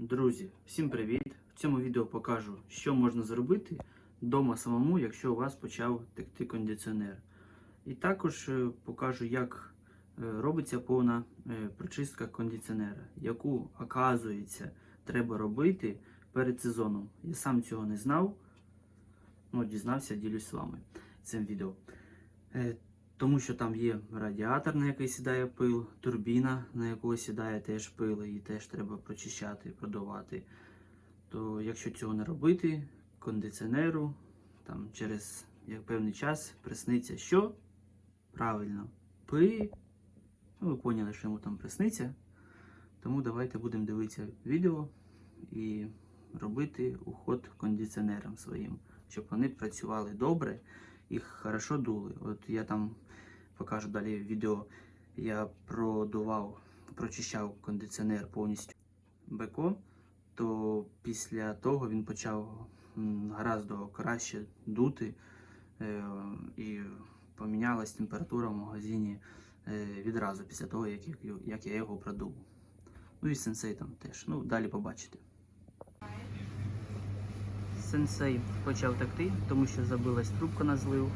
Друзі, всім привіт! В цьому відео покажу, що можна зробити вдома самому, якщо у вас почав текти кондиціонер. І також е, покажу, як е, робиться повна е, прочистка кондиціонера, яку, оказується, треба робити перед сезоном. Я сам цього не знав, ну, дізнався, ділюсь з вами цим відео. Тому що там є радіатор, на який сідає пил, турбіна, на яку сідає теж пил, і теж треба прочищати, продувати. То якщо цього не робити, кондиціонеру там через як певний час присниться що? Правильно, пи. Ну, ви поняли, що йому там присниться. Тому давайте будемо дивитися відео і робити уход кондиціонерам своїм, щоб вони працювали добре і хорошо дули. От я там покажу далі відео. Я продував, прочищав кондиціонер повністю БК, то після того він почав м, гораздо краще дути е, і помінялась температура в магазині е, відразу після того, як я його продув. Ну і сенсей там теж. Ну, далі побачите. Сенсей почав текти, тому що забилась трубка на злив.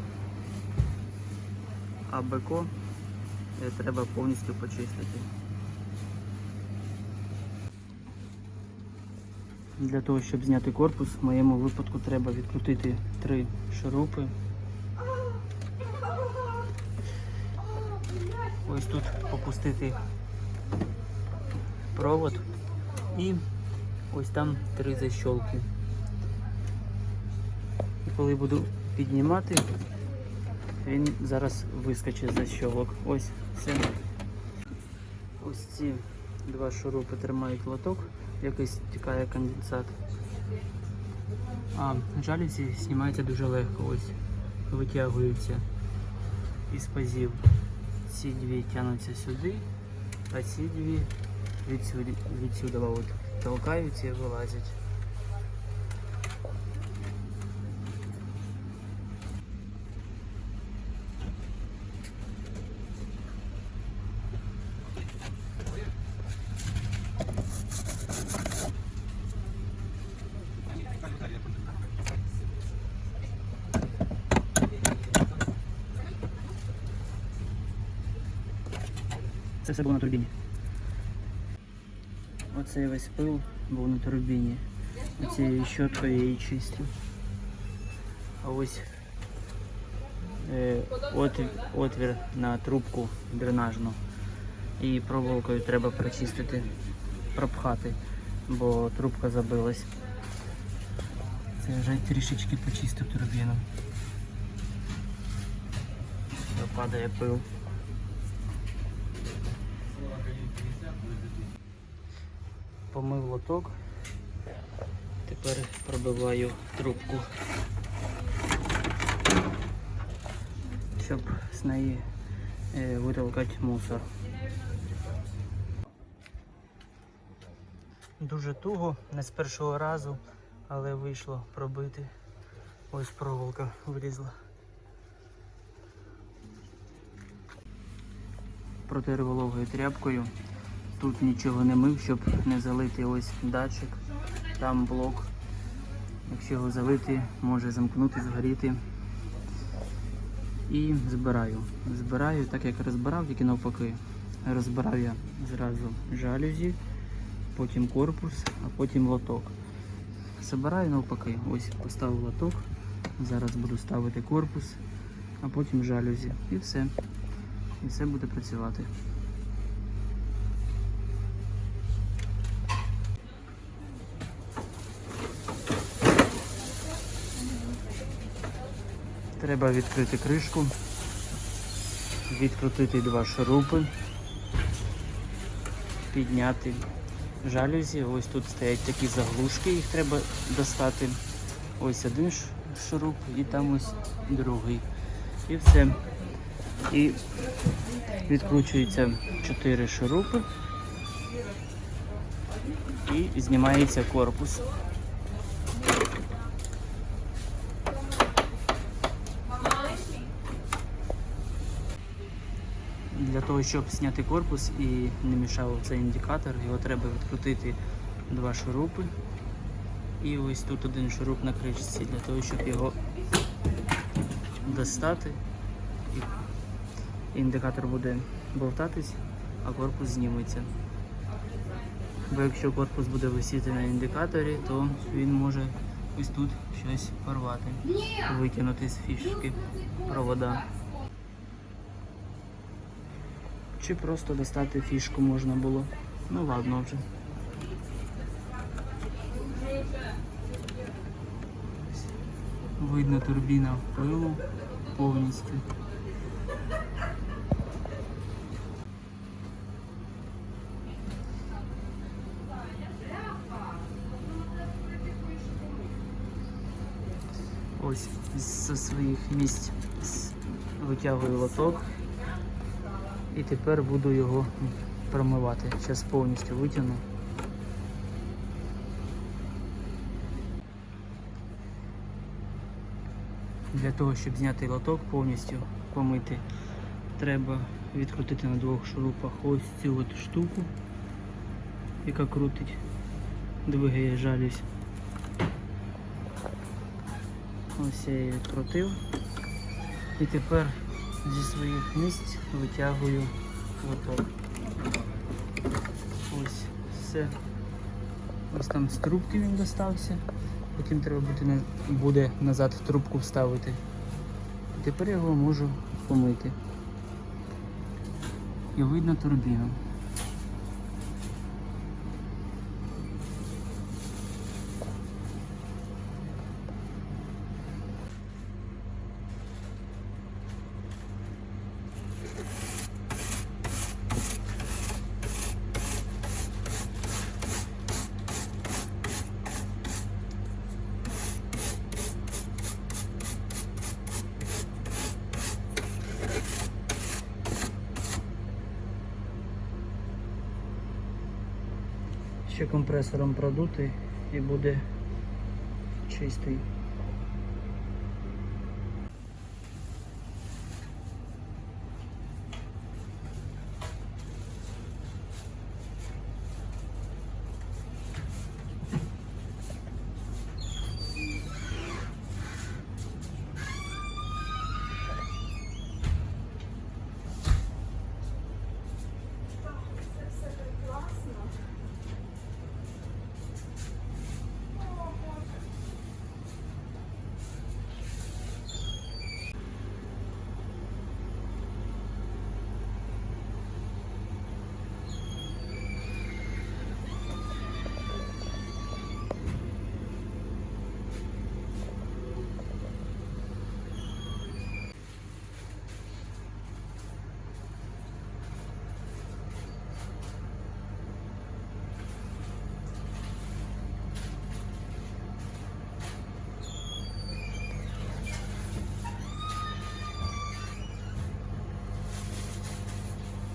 А БК е, треба повністю почистити. Для того, щоб зняти корпус, в моєму випадку треба відкрутити три шурупи. Ось тут опустити провод і ось там три защолки. Коли буду піднімати, він зараз вискочить за щолок. Ось все. Ось ці два шурупи тримають лоток, який стікає конденсат. А жалюзі знімаються дуже легко. Ось витягуються із пазів. Ці дві тягнуться сюди, а ці дві відсюди, відсюди толкаються і вилазять. Це все було на турбіні. Оцей весь пил був на турбіні. Оцією щоткою я її чистив. А ось е, отвір, отвір на трубку дренажну. І проволокою треба прочистити, пропхати, бо трубка забилась. Це вже трішечки почистив турбіну. Падає пил. Помив лоток. Тепер пробиваю трубку, щоб з неї е, витолкати мусор. Дуже туго, не з першого разу, але вийшло пробити. Ось проволока вилізла. Протер вологою тряпкою. Тут нічого не мив, щоб не залити ось датчик, там блок. Якщо його залити, може замкнути, згоріти. І збираю. Збираю, так як розбирав, тільки навпаки. Розбирав я зразу жалюзі, потім корпус, а потім лоток. Збираю навпаки. Ось поставив лоток. Зараз буду ставити корпус, а потім жалюзі. І все. І все буде працювати. Треба відкрити кришку, відкрутити два шурупи, підняти жалюзі. Ось тут стоять такі заглушки, їх треба достати. Ось один шуруп і там ось другий. І все. І відкручується чотири шурупи і знімається корпус. Для того, щоб зняти корпус і не мішав цей індикатор, його треба відкрутити два шурупи. І ось тут один шуруп на кришці для того, щоб його достати. Індикатор буде болтатись, а корпус зніметься. Бо якщо корпус буде висіти на індикаторі, то він може ось тут щось порвати, витягнути з фішки провода. Чи просто достати фішку можна було. Ну ладно вже. Видно турбіна в пилу повністю. Ось зі своїх місць витягую лоток і тепер буду його промивати. Зараз повністю витягну. Для того, щоб зняти лоток повністю помити, треба відкрутити на двох шурупах ось цю от штуку, яка крутить, двигає жалюсь. Ось я її відкрутив. І тепер зі своїх місць витягую лоток. Ось все. Ось там з трубки він достався. Потім треба буде, назад в трубку вставити. І тепер його можу помити. І видно турбіну. Ще компресором продути і буде чистий.